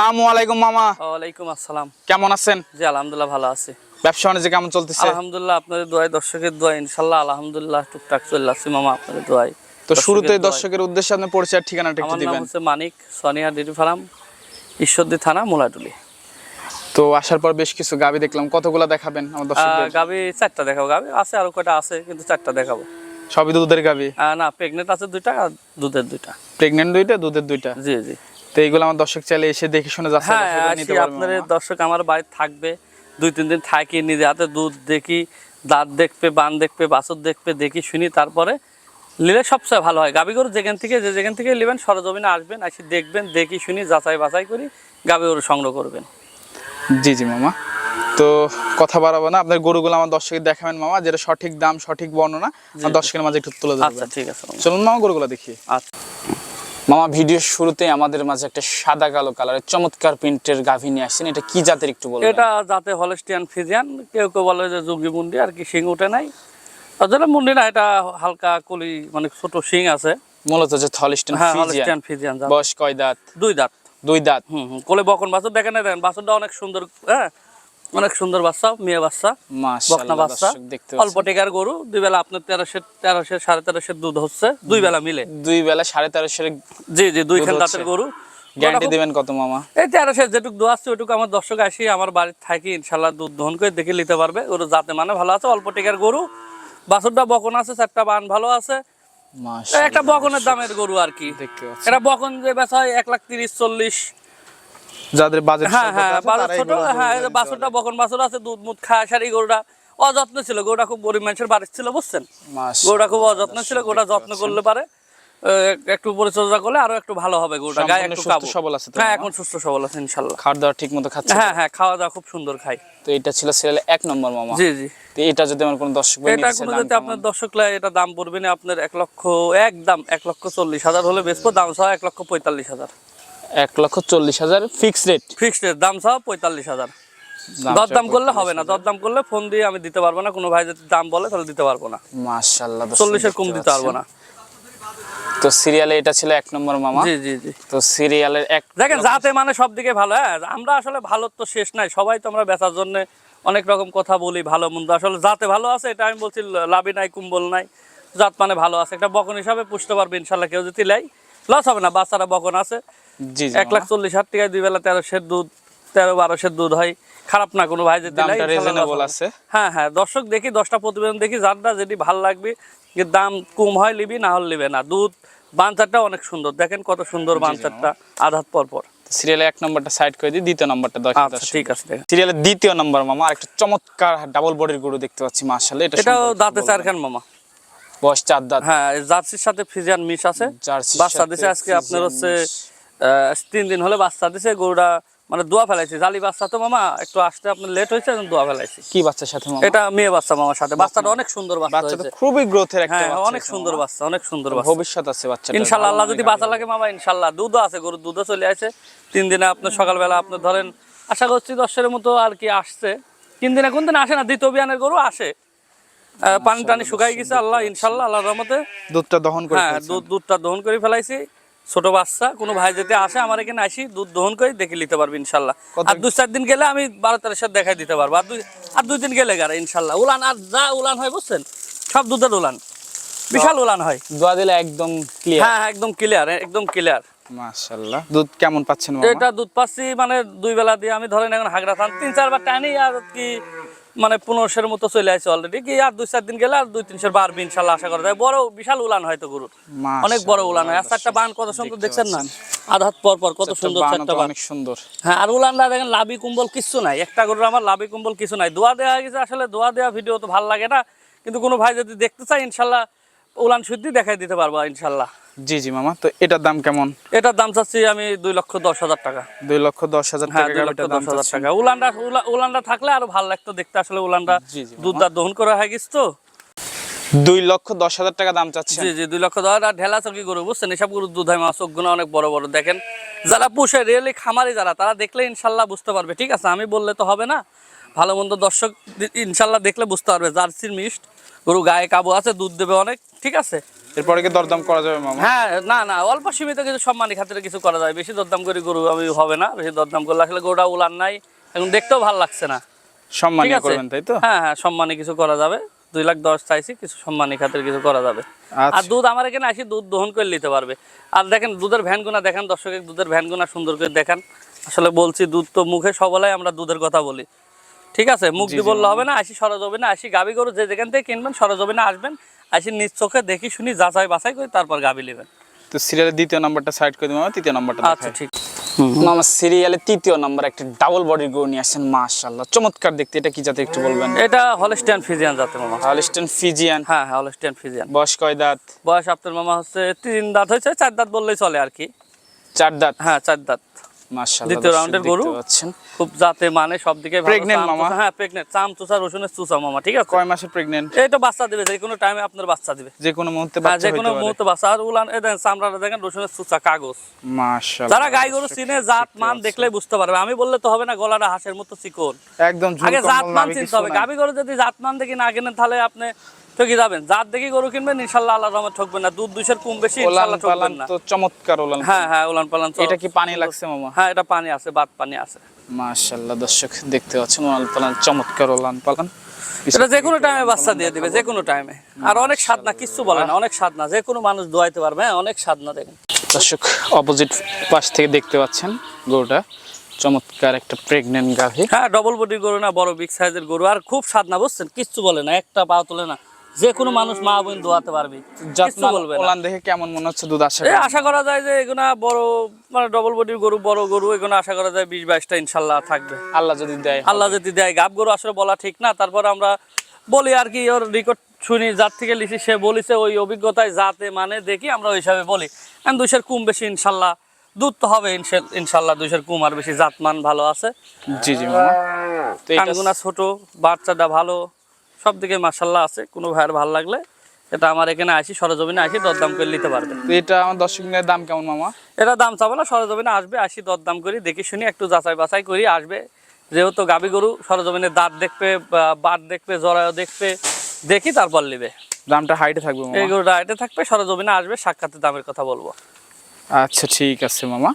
আসসালামু আলাইকুম মামা। ওয়ালাইকুম আসসালাম। কেমন আছেন? জি আলহামদুলিল্লাহ ভালো আছি। ব্যবসা বাণিজ্য কেমন চলতেছে? আলহামদুলিল্লাহ আপনাদের দোয়ায় দর্শকের দোয়া ইনশাল্লাহ আলহামদুলিল্লাহ টুকটাক চলে আসছি মামা আপনাদের দোয়ায়। তো শুরুতে দর্শকের উদ্দেশ্যে আপনি পরিচয় ঠিকানাটা একটু আমার নাম হচ্ছে মানিক সোনিয়া ডেরি ফার্ম ঈশ্বরদী থানা মোলাটুলি তো আসার পর বেশ কিছু গাবি দেখলাম। কতগুলা দেখাবেন আমার দর্শকদের? গাবি চারটা দেখাবো। গাবি আছে আরও কয়টা আছে কিন্তু চারটা দেখাবো। সবই দুধের গাবি? না প্রেগনেন্ট আছে দুইটা আর দুধের দুইটা। প্রেগনেন্ট দুইটা দুধের দুইটা? জি জি। তো এইগুলো আমার দর্শক চাইলে এসে দেখে শুনে যাচ্ছে হ্যাঁ আপনার দর্শক আমার বাড়ি থাকবে দুই তিন দিন থাকি নিজে হাতে দুধ দেখি দাঁত দেখবে বান দেখবে বাছর দেখবে দেখি শুনি তারপরে নিলে সবচেয়ে ভালো হয়। গাবি গরু যেখান থেকে যে যেখান থেকে নেবেন সরজমিনে আসবেন আসি দেখবেন দেখি শুনি যাচাই বাছাই করি গাবি গরু সংগ্রহ করবেন। জি জি মামা। তো কথা বাড়াবো না আপনার গরুগুলো আমার দর্শকের দেখাবেন মামা যেটা সঠিক দাম সঠিক বর্ণনা দর্শকের মাঝে একটু তুলে আচ্ছা ঠিক আছে। চলুন মামা গরুগুলো দেখি। আচ্ছা। মামা ভিডিওর শুরুতে আমাদের মাঝে একটা সাদা কালো কালারের চমৎকার প্রিন্টের গাভী নিয়ে আসছেন। এটা কি জাতের একটু বলবেন? এটা যাতে হলস্টিয়ান ফিজিয়ান। কেউ কেউ বলে যে যুগি মুন্ডি আর কি শিং উঠে নাই। আসলে মুন্ডি না এটা হালকা কলি মানে ছোট শিং আছে। মূলত যে থলিস্টন হ্যাঁ হলস্টিয়ান ফিজিয়ান জাত। বয়স কয় দাঁত? দুই দাঁত। দুই দাঁত। হুম হুম কোলে বকন বাছুর। দেখেন না দেখেন বাছুরটা অনেক সুন্দর হ্যাঁ অনেক সুন্দর বাচ্চা মেয়ে বাচ্চা বকনা বাচ্চা। অল্প টেকার গরু দুই বেলা আপনার তেরোশো তেরোশো সাড়ে তেরোশো দুধ হচ্ছে দুই বেলা মিলে। দুই বেলা সাড়ে তেরোশো জি জি দুই খান দাঁতের গরু। গ্যারান্টি দিবেন কত মামা? এই তেরোশো যেটুকু দোয়া আসছে ওইটুকু আমার দর্শক আসি আমার বাড়ির থাকি ইনশাল্লাহ দুধ দহন করে দেখে নিতে পারবে। ওর যাতে মানে ভালো আছে অল্প টেকার গরু। বাছুরটা বকন আছে চারটা বান ভালো আছে। একটা বকনের দামের গরু আর কি। এটা বকন যে বেচা হয় এক লাখ তিরিশ চল্লিশ। যাদের বাজেট হ্যাঁ হ্যাঁ ছোট হ্যাঁ বকন বাছুর আছে দুধ মুধ খায় সারি গরুটা অযত্ন ছিল গরুটা খুব গরিব মানুষের বাড়ির ছিল বুঝছেন? গরুটা খুব অযত্ন ছিল গরুটা যত্ন করলে পারে একটু পরিচর্যা করলে আরও একটু ভালো হবে গরুটা গায়ে একটু কাবু। সবল আছে হ্যাঁ এখন সুস্থ সবল আছে ইনশাল্লাহ খাওয়া দাওয়া ঠিক মতো খাচ্ছে? হ্যাঁ হ্যাঁ খাওয়া দাওয়া খুব সুন্দর খাই। তো এটা ছিল সিরিয়ালে এক নম্বর মামা। জি জি। তো এটা যদি আমার কোনো দর্শক এটা কোনো যদি আপনার দর্শক লাই এটা দাম পড়বে না আপনার এক লক্ষ এক দাম এক লক্ষ চল্লিশ হাজার হলে বেচবো দাম সহ এক লক্ষ পঁয়তাল্লিশ হাজার। এক লক্ষ চল্লিশ হাজার ফিক্স রেট ফিক্সড রেট দাম সহ পঁয়তাল্লিশ হাজার। দরদাম করলে হবে না দরদাম করলে ফোন দিয়ে আমি দিতে পারব না কোনো ভাই যদি দাম বলে তাহলে দিতে পারব না। চল্লিশের কম দিতে পারব না। তো সিরিয়ালে এটা ছিল এক নম্বর মামা। জি জি জি। তো সিরিয়ালের এক দেখেন যাতে মানে সব দিকে ভালো হ্যাঁ আমরা আসলে ভালো তো শেষ নাই সবাই তো আমরা বেচার জন্য অনেক রকম কথা বলি ভালো মন্দ। আসলে যাতে ভালো আছে এটা আমি বলছি লাভি নাই কুম্বল নাই। জাত মানে ভালো আছে একটা বকন হিসাবে পুষতে পারবে ইনশাল্লাহ কেউ যদি লাই লস হবে না বাচ্চারা বকন আছে। এক লাখ চল্লিশ হাজার টাকায় দুই বেলা তেরোশের দুধ তেরো বারোশের দুধ হয়। খারাপ না কোনো ভাই আছে। হ্যাঁ হ্যাঁ দর্শক দেখি দশটা প্রতিবেদন দেখি যারটা যেটি ভালো লাগবে যে দাম কম হয় লিবি না হলে লিবে না। দুধ বাঞ্চারটা অনেক সুন্দর। দেখেন কত সুন্দর বাঞ্চারটা আধাত পর পর। সিরিয়ালে এক নম্বরটা সাইড করে দিই দ্বিতীয় নম্বরটা আচ্ছা ঠিক আছে সিরিয়ালের দ্বিতীয় নম্বর মামা একটা চমৎকার ডাবল বডির গরু দেখতে পাচ্ছি মাশাআল্লাহ এটা এটাও দাঁতে। চারখান মামা। বয়স চার দাঁত। হ্যাঁ জার্সির সাথে ফিজিয়ান মিশ আছে। জার্সির বাচ্চা দিছে আজকে আপনার হচ্ছে তিন দিন হলে বাচ্চা দিছে গরুটা মানে দোয়া ফেলাইছে। জালি বাচ্চা তো মামা একটু আসতে আপনার লেট হয়েছে দোয়া ফেলাইছি। কি বাচ্চার সাথে মামা? এটা মেয়ে বাচ্চা মামার সাথে। বাচ্চাটা অনেক সুন্দর বাচ্চা বাচ্চা হয়েছে। খুবই গ্রোথের একটা হ্যাঁ অনেক সুন্দর বাচ্চা অনেক সুন্দর বাচ্চা। ভবিষ্যৎ আছে বাচ্চাটা ইনশাল্লাহ আল্লাহ যদি বাঁচা লাগে মামা ইনশাল্লাহ দুধও আছে গরুর দুধও চলে আসে। তিন দিনে আপনার সকালবেলা আপনার ধরেন আশা করছি দশের মতো আর কি আসছে। তিন দিনে কোন দিন আসে না দ্বিতীয় বিয়ানের গরু আসে। পানি টানি শুকাই গেছে আল্লাহ ইনশাল্লাহ আল্লাহর রহমতে। দুধটা দহন করে হ্যাঁ দুধ দুধটা দহন করে ফেলাইছি। ছোট বাচ্চা কোনো ভাই যদি আসে আমার এখানে আসি দুধ দহন করে দেখে নিতে পারবি ইনশাল্লাহ। আর দুই চার দিন গেলে আমি বারো তেরো সাথে দেখাই দিতে পারব। আর দুই আর দুই দিন গেলে গাড়ি ইনশাল্লাহ। উলান আর যা উলান হয় বুঝছেন? সব দুধের উলান। বিশাল উলান হয়। দোয়া দিলে একদম ক্লিয়ার হ্যাঁ একদম ক্লিয়ার একদম ক্লিয়ার মাশাআল্লাহ। দুধ কেমন পাচ্ছেন এটা দুধ পাচ্ছি মানে দুই বেলা দিয়ে আমি ধরেন এখন হাগড়া তিন চারবার টানি আর কি মানে পনেরোশের মতো চলে আসছে অলরেডি কি আর দুই চার দিন গেলে আর দুই তিনশোর বাড়বে ইনশাল্লাহ আশা করা যায়। বড় বিশাল উলান হয়তো গরুর। অনেক বড় উলান হয়। আর চারটা বান কত সুন্দর দেখছেন না? আধাত পর পর কত সুন্দর চারটা বান। অনেক সুন্দর। হ্যাঁ আর উলানরা দেখেন লাভি কুম্বল কিছু নাই। একটা গরুর আমার লাভি কুম্বল কিছু নাই। দোয়া দেওয়া হয়ে গেছে আসলে দোয়া দেওয়া ভিডিও তো ভালো লাগে না। কিন্তু কোনো ভাই যদি দেখতে চাই ইনশাল্লাহ উলান শুদ্ধি দেখাই দিতে পারব ইনশাল্লাহ। জি জি মামা তো এটার দাম কেমন? এটার দাম চাচ্ছি আমি দুই লক্ষ দশ হাজার টাকা। দুই লক্ষ দশ হাজার হ্যাঁ টাকা দশ হাজার টাকা। উলানটা উলানটা থাকলে আরও ভালো লাগতো দেখতে। আসলে উলানটা দুধ দাঁত দহন করা হয়ে গেছে তো। দুই লক্ষ দশ হাজার টাকা দাম চাচ্ছেন। জি জি দুই লক্ষ দশ আর ঢেলা চকি গরু বুঝছেন? এসব গরু দুধাই মাছ চোখগুলো অনেক বড় বড়। দেখেন যারা পুষে রিয়েলি খামারি যারা তারা দেখলে ইনশাল্লাহ বুঝতে পারবে। ঠিক আছে আমি বললে তো হবে না। ভালো মন্দ দর্শক ইনশাল্লাহ দেখলে বুঝতে পারবে। জার্সির মিষ্ট। গরু গায়ে কাবু আছে দুধ দেবে অনেক ঠিক আছে? এরপরে কি দরদাম করা যাবে মামা? হ্যাঁ না না অল্প সীমিত কিছু সম্মানী খাতিরে কিছু করা যায়। বেশি দরদাম করে গরু আমি হবে না বেশি দরদাম করলে আসলে গরুটা উলান নাই এখন দেখতেও ভালো লাগছে না। সম্মানী করবেন তাই তো? হ্যাঁ হ্যাঁ সম্মানী কিছু করা যাবে দুই লাখ দশ চাইছি কিছু সম্মানী খাতের কিছু করা যাবে। আর আচ্ছা দুধ আমার এখানে আসি দুধ দহন করে নিতে পারবে। আর দেখেন দুধের ভ্যানগুনা দেখেন দর্শকের দুধের ভ্যানগুনা সুন্দর করে দেখান। আসলে বলছি দুধ তো মুখে সবলাই আমরা দুধের কথা বলি। ঠিক আছে? মুখ দিয়ে বললে হবে না আসি সরজবে না আসি গাবি গরু যে যেখান থেকে কিনবেন সরজবে না আসবেন আসি নিজ চোখে দেখি শুনি যাচাই বাছাই করে তারপর গাবি নেবেন। তো সিরিয়ালের দ্বিতীয় নাম্বারটা সাইড করে দিই তৃতীয় নাম্বারটা আচ্ছা ঠিক। মামা সিরিয়ালের তৃতীয় নাম্বার একটা ডাবল বডির গরু নিয়ে আসছেন মাশাআল্লাহ। চমৎকার দেখতে এটা কি জাতে একটু বলবেন? এটা ফিজিয়ান মামা। ফিজিয়ান হ্যাঁ হ্যাঁ ফিজিয়ান বয়স কয় দাঁত? বয়স আপনার মামা হচ্ছে তিন দাঁত হয়েছে চার দাঁত বললেই চলে আর কি। চার দাঁত? হ্যাঁ চার দাঁত। দ্বিতীয় রাউন্ডের গরু। খুব জাতে মানে সব দিকে ভালো। মামা? হ্যাঁ প্রেগনেন্ট চাম চুষা রসুনের চুষা মামা ঠিক আছে? কয় মাসে প্রেগনেন্ট এই তো বাচ্চা দিবে যে কোনো টাইমে আপনার বাচ্চা দিবে। যে কোনো মুহূর্তে হ্যাঁ বাচ্চা যে কোনো মুহূর্তে বাচ্চা। আর উলান এই দেখেন চামড়াটা দেখেন রসুনের চুষা কাগজ। মাশাআল্লাহ যারা গাই গরু চিনে জাত মান দেখলেই বুঝতে পারবে। আমি বললে তো হবে না গলাটা হাঁসের মতো চিকন। একদম আগে জাত মান চিনতে হবে। গাবি গরু যদি জাত মান দেখি না কিনেন তাহলে আপনি ঠকি যাবেন? জাত দেখি গরু কিনবেন ইনশাল্লাহ আল্লাহ রহমত ঠকবেন না। দুধ দুইশের কম বেশি ইনশাল্লাহ ঠকবেন না। তো চমৎকার ওলান। হ্যাঁ হ্যাঁ উলান পালান এটা কি পানি লাগছে মামা? হ্যাঁ এটা পানি আছে বাত পানি আছে। মাশাআল্লাহ দর্শক দেখতে পাচ্ছেন ওলান পালান চমৎকার ওলান পালান। এটা যে কোনো টাইমে বাচ্চা দিয়ে দিবে যে কোনো টাইমে। আর অনেক স্বাদ না কিচ্ছু বলে না অনেক স্বাদ না যে কোনো মানুষ দোয়াইতে পারবে হ্যাঁ অনেক স্বাদ না দেখেন। দর্শক অপোজিট পাশ থেকে দেখতে পাচ্ছেন গরুটা। চমৎকার একটা প্রেগনেন্ট গাভী। হ্যাঁ ডবল বডির গরু না বড় বিগ সাইজের গরু। আর খুব স্বাদ না বুঝছেন? কিচ্ছু বলে না একটা পা তোলে না। যে কোনো মানুষ মা বোন দোয়াতে পারবে যত্ন বলবে ওলান দেখে কেমন মনে হচ্ছে দুধ আশা এই আশা করা যায় যে এগুলা বড় মানে ডবল বডির গরু বড় গরু এগুলো আশা করা যায় থাকবে। আল্লাহ যদি দেয় আল্লাহ যদি দেয়। গাব গরু আসলে বলা ঠিক না তারপর আমরা বলি আর কি ওর রেকর্ড শুনি যার থেকে লিখি সে বলিছে ওই অভিজ্ঞতায় যাতে মানে দেখি আমরা ওই হিসাবে বলি। এখন দুইশের কুম বেশি ইনশাল্লাহ দুধ তো হবে ইনশাল্লাহ দুইশের কুম আর বেশি জাতমান ভালো আছে। জি জি কানগুনা ছোট বাচ্চাটা ভালো। সব দিকে মাসাল্লাহ আছে কোনো ভাইয়ের ভালো লাগলে এটা আমার এখানে আসি সরজমিনে আসি দরদাম করে নিতে পারবে। এটা আমার দর্শক নিয়ে দাম কেমন মামা? এটা দাম চাবো না সরজমিনে আসবে আসি দরদাম করি দেখি শুনি একটু যাচাই বাছাই করি আসবে। যেহেতু গাবি গরু সরজমিনে দাঁত দেখবে বাট দেখবে জরায়ু দেখবে দেখি তারপর নিবে। দামটা হাইটে থাকবে এই গরুটা এটা থাকবে সরজমিনে আসবে সাক্ষাতে দামের কথা বলব। আচ্ছা ঠিক আছে মামা।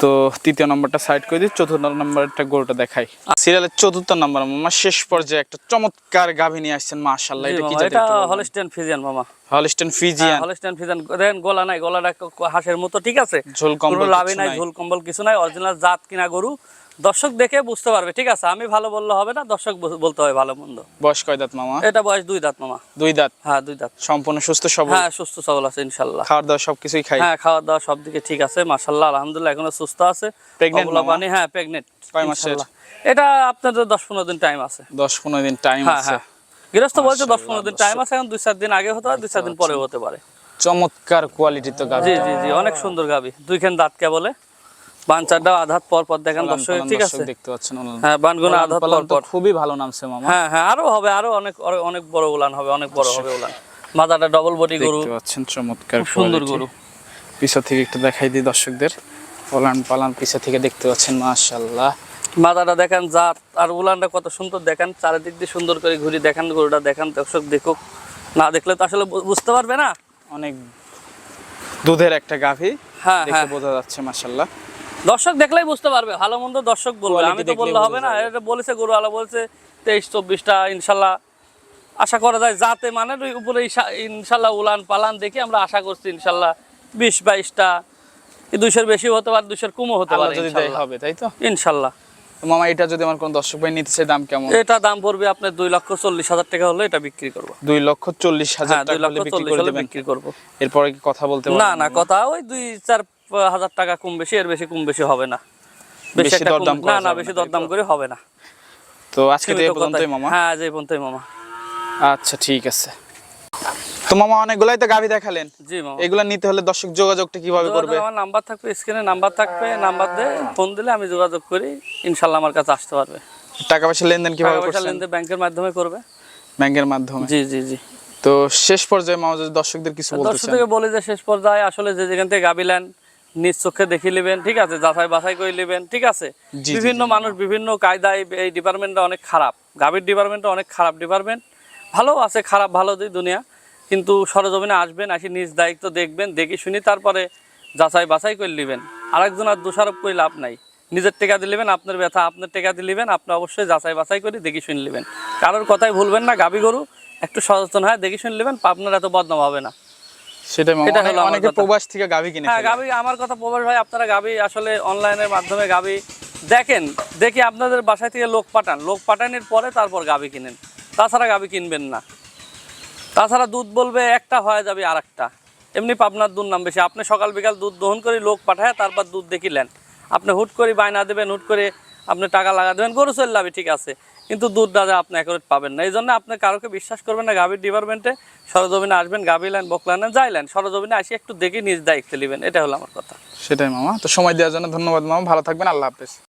তো তৃতীয় নম্বরটা সাইড করে দিই চতুর্থ নম্বরটা গরুটা দেখাই। সিরিয়ালের চতুর্থ নম্বর মামা শেষ পর্যায়ে একটা চমৎকার গাভী নিয়ে আসছেন মাশাআল্লাহ এটা কি এটা হলস্টেন ফিজিয়ান মামা। হলস্টেন ফিজিয়ান হলস্টেন ফিজিয়ান দেখেন গলা নাই গলাটা হাঁসের মতো ঠিক আছে? ঝোল কম্বল লাভই নাই। ঝোল কম্বল কিছু নাই অরিজিনাল জাত কিনা গরু। দর্শক দেখে বুঝতে পারবে ঠিক আছে? আমি ভালো বললে হবে না দর্শক বলতে হবে ভালো মন্দ। বয়স কয় দাঁত মামা? এটা বয়স দুই দাঁত মামা। দুই দাঁত? হ্যাঁ দুই দাঁত। সম্পূর্ণ সুস্থ সবল? হ্যাঁ সুস্থ সবল আছে ইনশাল্লাহ। খাওয়ার দাওয়া সবকিছুই খাই? হ্যাঁ খাওয়া দাওয়া সব দিকে ঠিক আছে মাশাল্লাহ আলহামদুলিল্লাহ এখনও সুস্থ আছে। মামা? পানি হ্যাঁ প্রেগনেন্ট কয় মাসের? এটা আপনাদের দশ পনেরো দিন টাইম আছে। দশ পনেরো দিন টাইম হ্যাঁ আছে। হ্যাঁ। গৃহস্থ বলছে দশ পনেরো দিন টাইম আছে এখন দুই চার দিন আগে হতে পারে দুই চার দিন পরে হতে পারে। চমৎকার কোয়ালিটি তো গাভী। জি জি জি অনেক সুন্দর গাবি দুইখান দাঁত কে বলে। বাঞ্চারটা আধাত পর পর দেখেন দর্শক ঠিক আছে? দেখতে পাচ্ছেন হ্যাঁ বানগুনা আধাত পর পর খুবই ভালো নামছে মামা। হ্যাঁ হ্যাঁ আরও হবে আরও অনেক অনেক- অনেক বড় উলান হবে অনেক বড় হবে উলান। মাথাটা ডবল বডি গরু। দেখতে পাচ্ছেন চমৎকার সুন্দর গরু। পিছা থেকে একটু দেখাই দিই দর্শকদের। ওলান পালান পিছা থেকে দেখতে পাচ্ছেন মাশাআল্লাহ। মাথাটা দেখেন জাত আর উলানটা কত সুন্দর দেখেন চারিদিক দিয়ে সুন্দর করে ঘুরি দেখেন গরুটা দেখেন দর্শক দেখুক। না দেখলে তো আসলে বুঝতে পারবে না। অনেক দুধের একটা গাভী হ্যাঁ হ্যাঁ। বোঝা যাচ্ছে মাশাআল্লাহ। দর্শক দেখলেই বুঝতে পারবে ভালো মন্দ দর্শক বলবে। আমি তো বললে হবে না এটা বলেছে গরু আলা বলছে তেইশ চব্বিশটা ইনশাল্লাহ আশা করা যায় যাতে মানে উপরে ইনশাল্লাহ উলান পালান দেখি আমরা আশা করছি ইনশাল্লাহ বিশ বাইশটা দুইশোর বেশি হতে পারে দুইশোর কমও হতে পারে যদি হবে তাই তো? ইনশাল্লাহ। মামা এটা যদি আমার কোনো দর্শক ভাই নিতে চাই দাম কেমন? এটা দাম পড়বে আপনার দুই লক্ষ চল্লিশ হাজার টাকা হলে এটা বিক্রি করব। দুই লক্ষ চল্লিশ হাজার হ্যাঁ দুই লক্ষ চল্লিশ বিক্রি করব। এরপরে কি কথা বলতে না না কথা ওই দুই চার হাজার টাকা কম বেশি এর বেশি কম বেশি হবে না। বেশি দরদাম না না বেশি দরদাম করে হবে না। তো আজকে তো এই পর্যন্তই মামা। হ্যাঁ যে পর্যন্তই মামা। আচ্ছা ঠিক আছে। তো মামা অনেকগুলাই তো গাভি দেখালেন। জি মামা। এগুলা নিতে হলে দর্শক যোগাযোগটা কীভাবে করবে? আমার নাম্বার থাকবে স্ক্রিনে নাম্বার থাকবে নাম্বার দিয়ে ফোন দিলে আমি যোগাযোগ করি ইনশাল্লাহ আমার কাছে আসতে পারবে। টাকা পয়সা লেনদেন কীভাবে টাকা পয়সা করছেন? লেনদেন ব্যাংকের মাধ্যমে করবে। ব্যাংকের মাধ্যমে? জি জি জি। তো শেষ পর্যায়ে মামা যদি দর্শকদের কিছু বলতে চান। থেকে বলে যে শেষ পর্যায়ে আসলে যে যেখান থেকে গাবি নেন নিজ চোখে দেখে নেবেন ঠিক আছে? যাচাই বাছাই করে নেবেন ঠিক আছে? বিভিন্ন মানুষ বিভিন্ন কায়দায় এই ডিপার্টমেন্টটা অনেক খারাপ। গাভীর ডিপার্টমেন্টটা অনেক খারাপ ডিপার্টমেন্ট ভালো আছে খারাপ ভালো দুই দুনিয়া। কিন্তু সরজমিনে আসবেন আসি নিজ দায়িত্ব দেখবেন দেখি শুনি তারপরে যাচাই বাছাই করে নেবেন। আরেকজন আর দোষারোপ করে লাভ নাই। নিজের টেকা দিলেবেন আপনার ব্যথা আপনার টেকা দিলেবেন আপনি অবশ্যই যাচাই বাছাই করে দেখি শুনে নেবেন। কারোর কথাই ভুলবেন না গাবি গরু একটু সচেতন হয় দেখি শুনে নেবেন আপনার এত বদনাম হবে না। অনেক- প্রবাস থেকে গাভি কিনে হ্যাঁ ফেলে। আমার কথা প্রবাস ভাই আপনারা গাবি আসলে অনলাইনের মাধ্যমে গাবি দেখেন দেখি আপনাদের বাসায় থেকে লোক পাঠান। লোক পাঠানোর পরে তারপর গাবি কিনেন। তাছাড়া গাবি কিনবেন না। তাছাড়া দুধ বলবে একটা হয়ে যাবে আর একটা এমনি পাবনার দুধ নাম বেশি। আপনি সকাল বিকাল দুধ দহন করে লোক পাঠায় তারপর দুধ দেখিলেন আপনি হুট করে বায়না দেবেন হুট করে আপনি টাকা লাগা দেবেন গরু চলে ঠিক আছে। কিন্তু দুধ দাদা আপনি অ্যাকুরেট পাবেন না। এই জন্য আপনি কারোকে বিশ্বাস করবেন না, গাভীর ডিপার্টমেন্টে সরজমিনে আসবেন গাভী লাইন বকলা লাইন যাইলেন সরজমিনে আসি, একটু দেখে নিজ দায়িত্ব নেবেন। এটা হলো আমার কথা। সেটাই মামা। তো সময় দেওয়ার জন্য ধন্যবাদ মামা। ভালো থাকবেন। আল্লাহ হাফেজ।